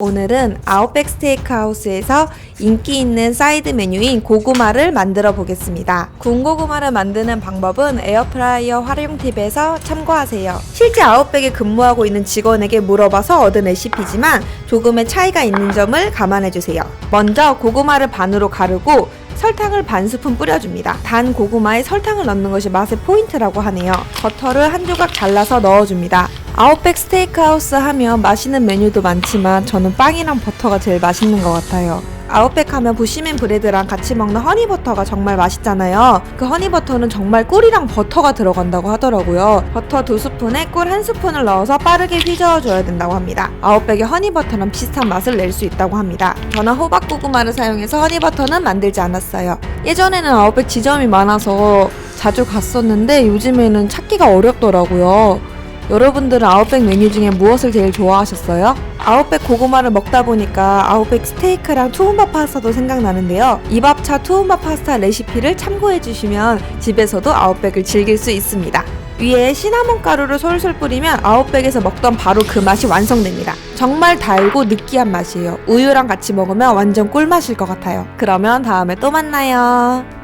오늘은 아웃백 스테이크하우스에서 인기 있는 사이드 메뉴인 고구마를 만들어 보겠습니다. 군고구마를 만드는 방법은 에어프라이어 활용 팁에서 참고하세요. 실제 아웃백에 근무하고 있는 직원에게 물어봐서 얻은 레시피지만 조금의 차이가 있는 점을 감안해 주세요. 먼저 고구마를 반으로 가르고 설탕을 반 스푼 뿌려줍니다. 단 고구마에 설탕을 넣는 것이 맛의 포인트라고 하네요. 버터를 한 조각 잘라서 넣어줍니다. 아웃백 스테이크하우스 하면 맛있는 메뉴도 많지만 저는 빵이랑 버터가 제일 맛있는 것 같아요. 아웃백 하면 부시맨 브레드랑 같이 먹는 허니버터가 정말 맛있잖아요. 그 허니버터는 정말 꿀이랑 버터가 들어간다고 하더라고요. 버터 두 스푼에 꿀 한 스푼을 넣어서 빠르게 휘저어줘야 된다고 합니다. 아웃백의 허니버터랑 비슷한 맛을 낼 수 있다고 합니다. 저는 호박 고구마를 사용해서 허니버터는 만들지 않았어요. 예전에는 아웃백 지점이 많아서 자주 갔었는데 요즘에는 찾기가 어렵더라고요. 여러분들은 아웃백 메뉴 중에 무엇을 제일 좋아하셨어요? 아웃백 고구마를 먹다 보니까 아웃백 스테이크랑 투움밥 파스타도 생각나는데요. 이밥차 투움밥 파스타 레시피를 참고해 주시면 집에서도 아웃백을 즐길 수 있습니다. 위에 시나몬 가루를 솔솔 뿌리면 아웃백에서 먹던 바로 그 맛이 완성됩니다. 정말 달고 느끼한 맛이에요. 우유랑 같이 먹으면 완전 꿀맛일 것 같아요. 그러면 다음에 또 만나요.